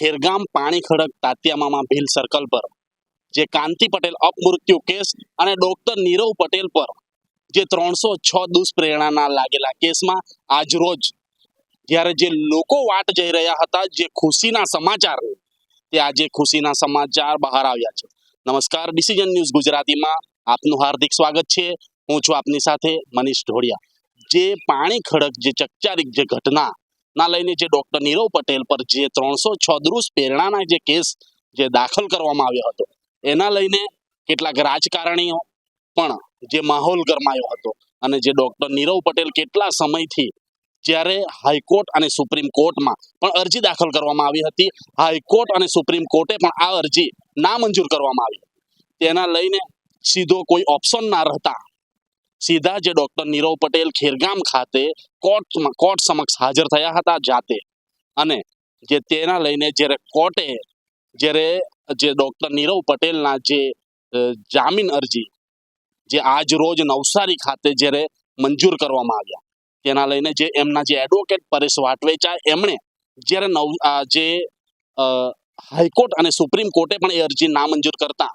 ખેરગામ પાણી ખડક તાતિયામામાં ભીલ સર્કલ પર. જે કાંતિ પટેલ અપમૃત્યુ કેસ અને ડોક્ટર નીરવ પટેલ પર. જે ત્રણસો છ દુષ્પ્રેરણાના લાગેલા કેસમાં આજરોજ જ્યારે જે લોકો વાટ જઈ રહ્યા હતા, જે ખુશીના સમાચાર તે આજે ખુશીના સમાચાર બહાર આવ્યા છે. નમસ્કાર ડિસિઝન ન્યૂઝ ગુજરાતીમાં. આપનું હાર્દિક સ્વાગત છે. હું છું આપની સાથે મનીષ ઢોળિયા. જે પાણી ખડક, જે ચકચારિક જે ઘટના ના લઈને જે ડોક્ટર નીરવ પટેલ પર જે ત્રણસો છોદરૂસ પ્રેરણાના જે કેસ જે દાખલ કરવામાં આવ્યો હતો, એના લઈને કેટલાક રાજકારણીઓ પણ જે માહોલ ગરમાયો હતો અને જે ડોક્ટર નીરવ પટેલ કેટલા સમયથી જ્યારે હાઈકોર્ટ અને સુપ્રીમ કોર્ટમાં પણ અરજી દાખલ કરવામાં આવી હતી, હાઈકોર્ટ અને સુપ્રીમ કોર્ટે પણ આ અરજી નામંજૂર કરવામાં આવી તેના લઈને સીધો કોઈ ઓપ્શન ના રહેતા સીધા જે ડોક્ટર નીરવ પટેલ ખેરગામ ખાતે કોર્ટમાં કોર્ટ સમક્ષ હાજર થયા હતા જાતે. અને જે તેના લઈને જ્યારે કોર્ટે જ્યારે જે ડોક્ટર નીરવ પટેલના જે જામીન અરજી, જે આજ રોજ નવસારી ખાતે જ્યારે મંજૂર કરવામાં આવ્યા, તેના લઈને જે એમના જે એડવોકેટ પરેશ વાટવેચા એમણે જ્યારે નવ જે હાઈકોર્ટ અને સુપ્રીમ કોર્ટે પણ એ અરજી નામંજૂર કરતા,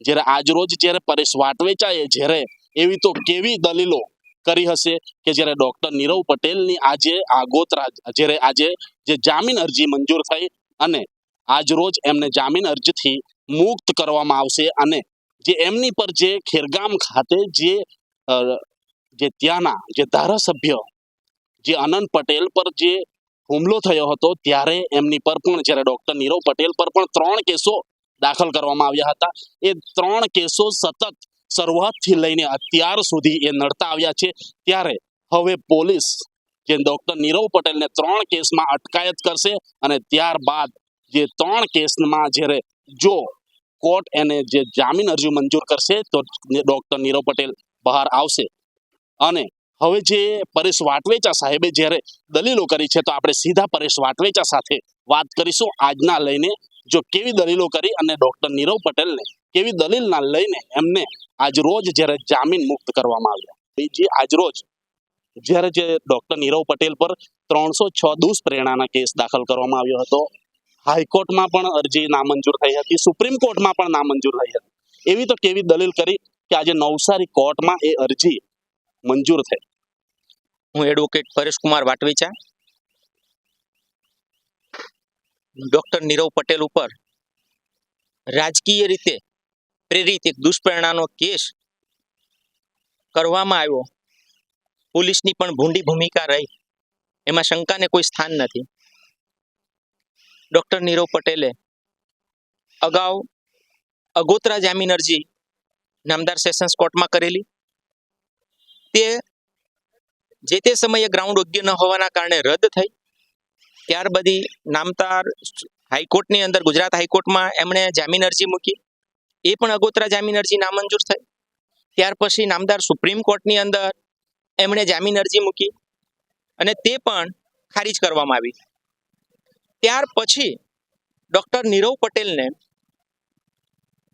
જ્યારે આજ રોજ જ્યારે પરેશ વાટવેચાએ જ્યારે એવી તો કેવી દલીલો કરી હશે કે જ્યારે ડોક્ટર નીરવ પટેલની આજે આગોતરા જ્યારે આજે જે જામીન અરજી મંજૂર થઈ અને આજરોજ એમને જામીન અરજીથી મુક્ત કરવામાં આવશે અને જે એમની પર જે ખેરગામ ખાતે જે જે ત્યાંના જે ધારાસભ્ય જે અનંત પટેલ પર જે હુમલો થયો હતો ત્યારે એમની પર પણ જ્યારે ડોક્ટર નીરવ પટેલ પર પણ ત્રણ કેસો દાખલ કરવામાં આવ્યા હતા. એ ત્રણ કેસો સતત શરૂઆતથી લઈને અત્યાર સુધી એ નડતા આવ્યા છે. ત્યારે હવે પોલીસ જે ડોક્ટર નીરવ પટેલને ત્રણ કેસમાં અટકાયત કરશે અને ત્યારબાદ જે ત્રણ કેસમાં જ્યારે જો કોર્ટ એને જે જામીન અરજી મંજૂર કરશે તો ડોક્ટર નીરવ પટેલ બહાર આવશે. અને હવે જે પરેશ વાટવેચા સાહેબે જ્યારે દલીલો કરી છે તો આપણે સીધા પરેશ વાટવેચા સાથે વાત કરીશું. આજના લઈને જો કેવી દલીલો કરી અને ડોક્ટર નીરવ પટેલને કેવી દલીલના લઈને એમને આજ રોજ જ્યારે જામીન મુક્ત કરવામાં આવ્યા બીજી આજ રોજ જ્યારે જે ડોક્ટર નીરવ પટેલ પર ત્રણસો છ દુષ્પ્રેરણાના કેસ દાખલ કરવામાં આવ્યો હતો, હાઈકોર્ટમાં પણ અરજી નામંજૂર થઈ હતી, સુપ્રીમ કોર્ટમાં પણ નામંજૂર થઈ હતી. એવી તો કેવી દલીલ કરી કે આજે નવસારી કોર્ટમાં એ અરજી મંજૂર થઈ. હું એડવોકેટ પરેશકુમાર વાટવીચા ડોક્ટર નીરવ પટેલ ઉપર રાજકીય રીતે પ્રેરિત એક દુષ્પ્રેરણાનો કેસ કરવામાં આવ્યો. પોલીસની પણ ભૂંડી ભૂમિકા રહી. એમાં શંકાને કોઈ સ્થાન નથી. ડોક્ટર નીરવ પટેલે અગાઉ અગોતરા જામીન અરજી નામદાર સેશન્સ કોર્ટમાં કરેલી. તે જે તે સમયે ગ્રાઉન્ડ યોગ્ય ન હોવાના કારણે રદ થઈ. ત્યાર બધી નામદાર હાઈકોર્ટની અંદર ગુજરાત હાઈકોર્ટમાં એમણે જામીન અરજી મૂકી. એ પણ અગોતરા જામીન અરજી નામંજૂર થઈ. ત્યાર પછી નામદાર સુપ્રીમ કોર્ટની અંદર એમણે જામીન અરજી મૂકી અને તે પણ ખારીજ કરવામાં આવી. ત્યાર પછી ડોક્ટર નીરવ પટેલને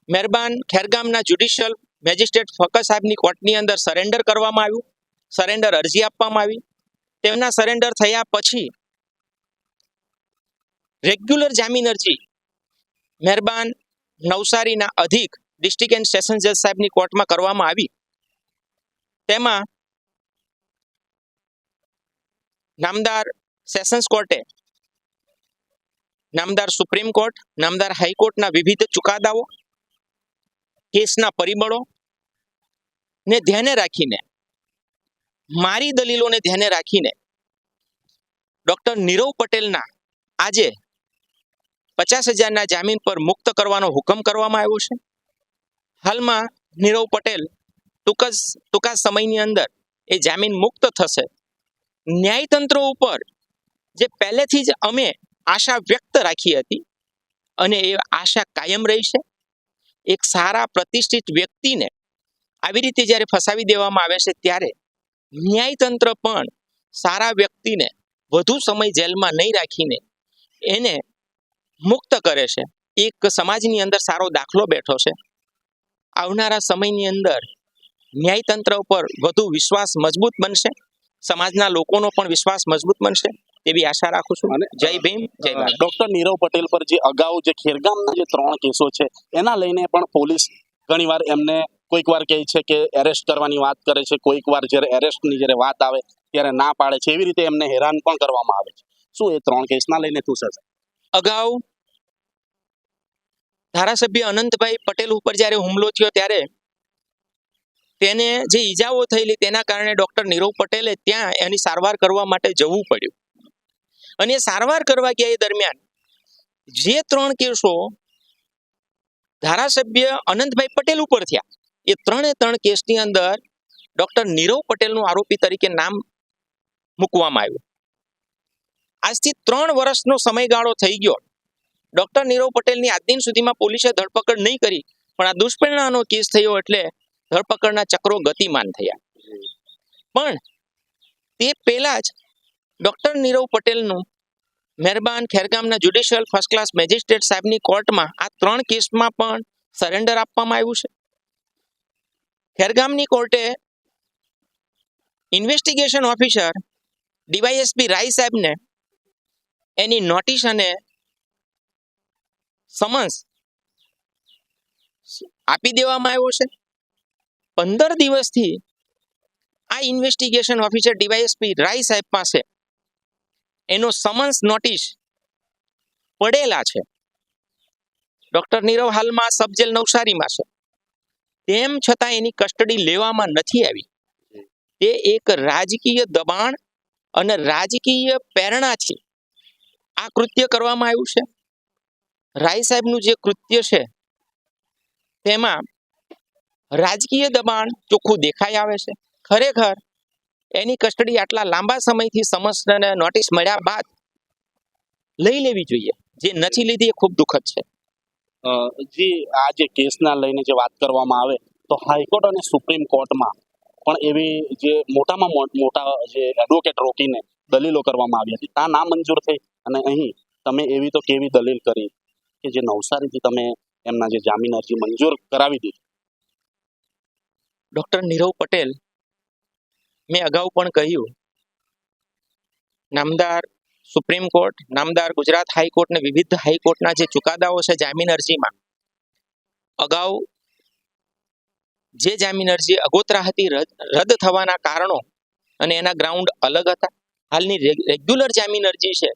મહેરબાન ખેરગામના જ્યુડિશિયલ મેજિસ્ટ્રેટ ફકર સાહેબની કોર્ટની અંદર સરેન્ડર કરવામાં આવ્યું. સરેન્ડર અરજી આપવામાં આવી. તેમના સરેન્ડર થયા પછી રેગ્યુલર જામીન અરજી મહેરબાન નવસારીના અધિક ડિસ્ટ્રિક્ટ એન્ડ સેશન જજ સાહેબની કોર્ટમાં કરવામાં આવી. તેમાં નામદાર સેશન્સ કોર્ટે નામદાર સુપ્રીમ કોર્ટ, નામદાર હાઈકોર્ટના વિવિધ ચુકાદાઓ, કેસના પરિબળો ને ધ્યાને રાખીને, મારી દલીલોને ધ્યાને રાખીને ડોક્ટર નીરવ પટેલના આજે પચાસ હજારના જામીન પર મુક્ત કરવાનો હુકમ કરવામાં આવ્યો છે. હાલમાં નીરવ પટેલ ટૂંક જ, ટૂંકા સમયની અંદર એ જામીન મુક્ત થશે. ન્યાયતંત્ર ઉપર જે પહેલેથી જ અમે આશા વ્યક્ત રાખી હતી અને એ આશા કાયમ રહી છે, એક સારા પ્રતિષ્ઠિત વ્યક્તિને આવી રીતે જ્યારે ફસાવી દેવામાં આવે છે ત્યારે ન્યાયતંત્ર પણ સારા વ્યક્તિને વધુ સમય જેલમાં નહીં રાખીને એને મુક્ત કરે છે. એક સમાજની અંદર સારો દાખલો બેઠો છે. આવનારા સમયની અંદર ન્યાયતંત્ર ઉપર વધુ વિશ્વાસ મજબૂત બનશે. સમાજના લોકોનો પણ વિશ્વાસ મજબૂત બનશે એવી આશા રાખું છું. અને- જય ભીમ જય ડોક્ટર નીરવ પટેલ પર જે અગાઉ જે ખેરગામના જે ત્રણ કેસો છે એના લઈને પણ પોલીસ ઘણીવાર એમને કોઈક વાર કહે છે કે એરેસ્ટ કરવાની વાત કરે છે. કોઈક વાર જ્યારે એરેસ્ટની જ્યારે વાત આવે ત્યારે ના પાડે છે. એવી રીતે એમને હેરાન પણ કરવામાં આવે છે. શું એ ત્રણ કેસના લઈને શું છે અગાઉ ધારાસભ્ય અનંતભાઈ પટેલ ઉપર જ્યારે હુમલો થયો ત્યારે તેને જે ઈજાઓ થયેલી તેના કારણે ડોક્ટર નીરવ પટેલે ત્યાં એની સારવાર કરવા માટે જવું પડ્યું. અને એ સારવાર કરવા ગયા એ દરમિયાન જે ત્રણ કેસો ધારાસભ્ય અનંતભાઈ પટેલ ઉપર થયા. એ ત્રણે ત્રણ કેસની અંદર ડોક્ટર નીરવ પટેલનું આરોપી તરીકે નામ મૂકવામાં આવ્યું. આજથી ત્રણ વર્ષનો સમયગાળો થઈ ગયો. ડોક્ટર નીરવ પટેલની આજ દિન સુધીમાં પોલીસે ધરપકડ નહીં કરી, પણ આ દુષ્પરિણામનો કેસ થયો એટલે ધરપકડના ચક્રો ગતિમાન થયા. પણ તે પહેલા જ ડોક્ટર નીરવ પટેલનું મહેરબાન ખેરગામના જ્યુડિશિયલ ફર્સ્ટ ક્લાસ મેજિસ્ટ્રેટ સાહેબની કોર્ટમાં આ ત્રણ કેસમાં પણ સરેન્ડર આપવામાં આવ્યું છે. ખેરગામની કોર્ટે ઇન્વેસ્ટિગેશન ઓફિસર ડીવાયએસપી રાય સાહેબને એની નોટિસ અને સમન્સ આપી દેવામાં આવ્યો છે. પંદર દિવસથી આ ઇન્વેસ્ટિગેશન ઓફિસર ડીવાયએસપી રાય સાહેબ પાસે એનો સમન્સ નોટિસ પડેલા છે. ડોક્ટર નીરવ હાલમાં સબજેલ નવસારીમાં છે. તેમ છતાં એની કસ્ટડી લેવામાં નથી આવી. તે એક રાજકીય દબાણ અને રાજકીય પ્રેરણાથી આ કૃત્ય કરવામાં આવ્યું છે? રાય સાહેબનું જે કૃત્ય છે, તેમાં રાજકીય દબાણ ચોખ્ખું દેખાઈ આવે છે. ખરેખર, એની કસ્ટડી આટલા લાંબા સમયથી સમસ્યાને નોટિસ મળ્યા બાદ લઈ લેવી જોઈએ. જે નથી લીધી એ ખૂબ દુઃખદ છે. જે, આ જે કેસના લઈને જે વાત કરવામાં આવે, તો હાઈકોર્ટ અને સુપ્રીમ કોર્ટમાં પણ એવી જે મોટામાં મોટા જે એડવોકેટ રોકીને દલીલો કરવામાં આવી હતી. આ ના મંજૂર થઈ અને અહીં તમે એવી તો કેવી દલીલ કરી કે જે નવસારીથી તમે એમના જે જામીન અરજી મંજૂર કરાવી દીધી? ડોક્ટર નીરવ પટેલ, મેં અગાઉ પણ કહ્યું, નામદાર સુપ્રીમ કોર્ટ, નામદાર ગુજરાત હાઈકોર્ટ ને વિવિધ હાઈકોર્ટના જે ચુકાદાઓ છે જામીન અરજીમાં, અગાઉ જે જામીન અરજી અગોતરા હતી રદ થવાના કારણો અને એના ગ્રાઉન્ડ અલગ હતા. હાલની રેગ્યુલર જામીન અરજી છે,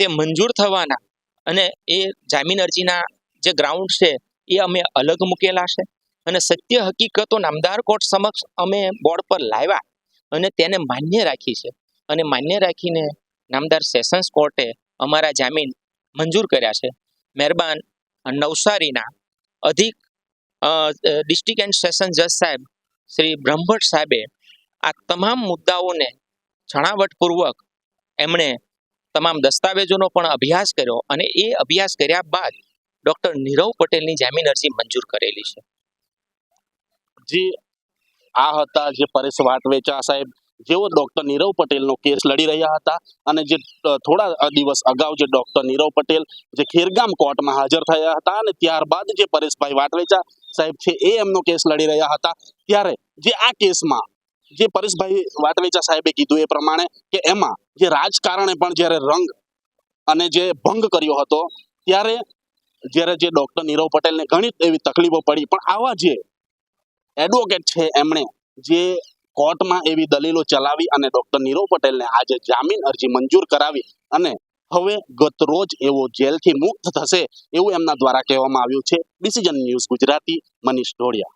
તે મંજૂર થવાના અને એ જામીન અરજીના જે ગ્રાઉન્ડ છે, એ અમે અલગ મૂકેલા છે અને સત્ય હકીકતો નામદાર કોર્ટ સમક્ષ અમે બોર્ડ પર લાવ્યા અને તેને માન્ય રાખી છે. અને માન્ય રાખીને નામદાર સેશન્સ કોર્ટે અમારા જામીન મંજૂર કર્યા છે. મહેરબાન નવસારીના અધિક ડિસ્ટ્રિક્ટ એન્ડ સેશન જજ સાહેબ શ્રી બ્રહ્મભટ્ટ સાહેબે આ તમામ મુદ્દાઓને છણાવટપૂર્વક એમણે તમામ દસ્તાવેજોનો પણ અભ્યાસ કર્યો અને એ અભ્યાસ કર્યા બાદ ડોક્ટર નીરવ પટેલની જામીન અરજી મંજૂર કરેલી છે. જે, આ હતા જે પરેશ વાટવેચા સાહેબ, જેઓ ડોક્ટર નીરવ પટેલનો કેસ લડી રહ્યા હતા અને જે થોડા દિવસ અગાઉ જે ડોક્ટર નીરવ પટેલ જે ખેરગામ કોર્ટમાં હાજર થયા હતા અને ત્યારબાદ જે પરેશભાઈ વાટવેચા સાહેબ છે એ એમનો કેસ લડી રહ્યા હતા. ત્યારે જે આ કેસમાં જે પરેશભાઈ વાટવેચા સાહેબે કીધું એ પ્રમાણે કે એમાં જે રાજકારણે પણ જ્યારે રંગ અને જે ભંગ કર્યો હતો, ત્યારે જ્યારે જે ડોક્ટર નીરવ પટેલને ઘણી એવી તકલીફો પડી, પણ આવા જે એડવોકેટ છે એમણે જે કોર્ટમાં એવી દલીલો ચલાવી અને ડોક્ટર નીરવ પટેલને આજે જામીન અરજી મંજૂર કરાવી અને હવે ગત રોજ એવો જેલથી મુક્ત થશે એવું એમના દ્વારા કહેવામાં આવ્યું છે. Decision News Gujarati, Manish Dholiya.